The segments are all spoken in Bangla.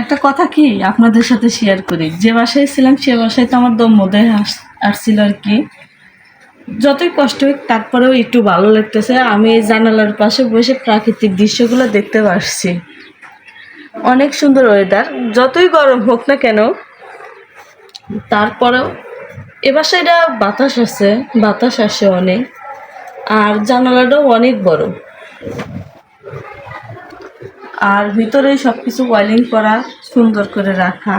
একটা কথা কি আপনাদের সাথে শেয়ার করি? যে বাসায় ছিলাম, সে বাসায় তো আমার দম মধ্যে আসছিল আর কি। যতই কষ্ট হোক, তারপরেও একটু ভালো লাগতেছে। আমি এই জানালার পাশে বসে প্রাকৃতিক দৃশ্যগুলো দেখতে পারছি। অনেক সুন্দর ওয়েদার যতই গরম হোক না কেন, তারপরেও এ বাসায়টা বাতাস আছে, বাতাস আসে অনেক। আর জানালাটাও অনেক বড়। আর ভিতরে সব কিছু ওয়াইলিং করা সুন্দর করে রাখা।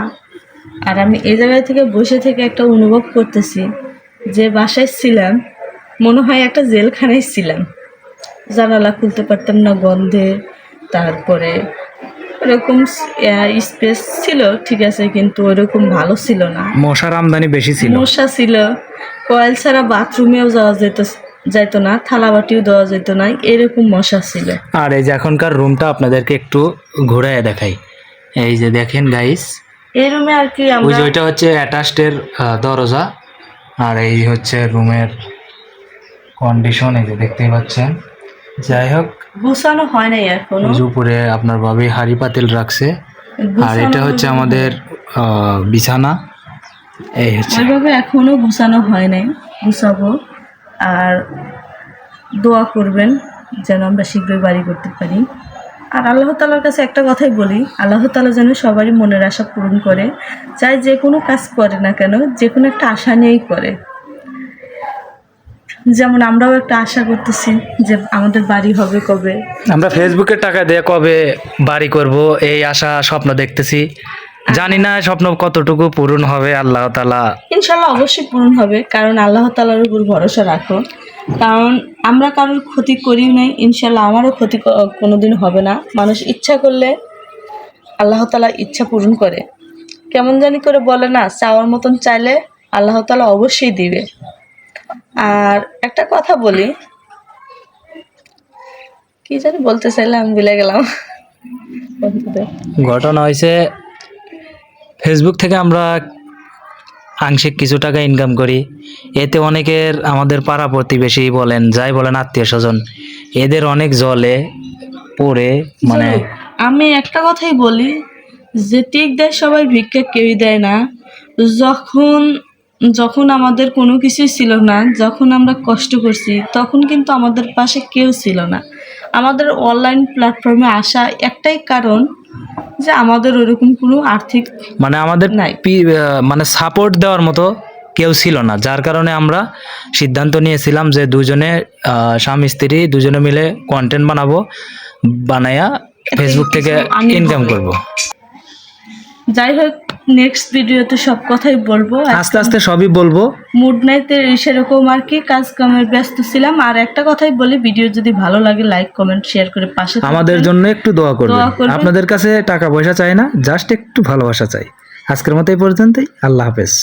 আর আমি এই জায়গায় থেকে বসে থেকে একটা অনুভব করতেছি যে বাসায় ছিলাম মনে হয় একটা জেলখানায় ছিলাম। জানালা খুলতে পারতাম না গন্ধে তারপরে এরকম স্পেস ছিল ঠিক আছে কিন্তু ওরকম ভালো ছিল না। মশার আমদানি বেশি ছিল। মশা ছিল কয়েল ছাড়া বাথরুমেও যাওয়া যেত যাইতো না থালা বাটিও দেওয়া যেত না এরকম মশা ছিল। আর এই যে এখনকার রুমটা আপনাদেরকে একটু ঘুরায় দেখাই। এই যে দেখেন গাইস এই রুমে আর কি ওই আমরা যে ওইটা হচ্ছে অ্যাটাচডের দরজা। আর এই হচ্ছে রুমের কন্ডিশন এই যে দেখতেই পাচ্ছেন। যাই হোক গুছানো হয় নাই এখনও। ওই উপরে আপনার ভাবি হাড়ি পাতিল রাখছে। আর এটা হচ্ছে আমাদের বিছানা। এই হচ্ছে। ওইভাবে এখনও গুছানো হয় নাই। গুছাবো। আর দোয়া করবেন যেন আমরা শীঘ্রই বাড়ি করতে পারি। আর আল্লাহ তালার কাছে একটা কথাই বলি, আল্লাহ তালা যেন সবারই মনের আশা পূরণ করে। চাই যে কোনো কাজ করে না কেন, যে কোনো একটা আশা নিয়েই করে। যেমন আমরাও একটা আশা করতেছি যে আমাদের বাড়ি হবে কবে। আমরা ফেসবুকে টাকা দিয়ে কবে বাড়ি করব, এই আশা স্বপ্ন দেখতেছি। জানি না স্বপ্ন কতটুকু পূরণ হবে আল্লাহ তালা ইনশাল্লাহ অবশ্যই পূরণ হবে কারণ আল্লাহ তালার উপর ভরসা রাখো। কারণ আমরা কারোর ক্ষতি করি নাই ইনশাল্লাহ আমারও ক্ষতি কোনোদিন হবে না। মানুষ ইচ্ছা করলে আল্লাহ তালা ইচ্ছা পূরণ করে। কেমন জানি করে বলে না চাওয়ার মতন চাইলে আল্লাহ তালা অবশ্যই দিবে। আর একটা কথা বলি কি জানি বলতে চাইলে আমি ভুলে গেলাম। ঘটনা হয়েছে ফেসবুক থেকে আমরা আংশিক কিছু টাকা ইনকাম করি। এতে অনেকের, আমাদের পাড়া প্রতিবেশী বলেন, যাই বলেন আত্মীয় স্বজন, এদের অনেক জলে পড়ে মানে আমি একটা কথাই বলি যে টিক দেয় সবাই, ভিক্ষা কেউই দেয় না। যখন যখন আমাদের কোনো কিছুই ছিল না, যখন আমরা কষ্ট করছি, তখন কিন্তু আমাদের পাশে কেউ ছিল না। আমাদের অনলাইন প্ল্যাটফর্মে আসা একটাই কারণ যে আমাদের ওরকম কোনো আর্থিক মানে আমাদের মানে সাপোর্ট দেওয়ার মতো কেউ ছিল না যার কারণে আমরা সিদ্ধান্ত নিয়েছিলাম যে দুজনে স্বামী স্ত্রী দুজনে মিলে কন্টেন্ট বানাবো বানাইয়া ফেসবুক থেকে ইনকাম। করব যাই হোক নেক্সট ভিডিওতে সব কথাই বলব। আস্তে আস্তে সবই বলব। মুড নাইতে সেরকম আর কি কাজ কামের ব্যস্ত ছিলাম। আর একটা কথাই বলি ভিডিও যদি ভালো লাগে লাইক কমেন্ট শেয়ার করে পাশে আমাদের জন্য একটু দোয়া করবেন। আপনাদের কাছে টাকা পয়সা চাই না জাস্ট একটু ভালোবাসা চাই। আজকের মতো এই পর্যন্তই। আল্লাহ হাফেজ।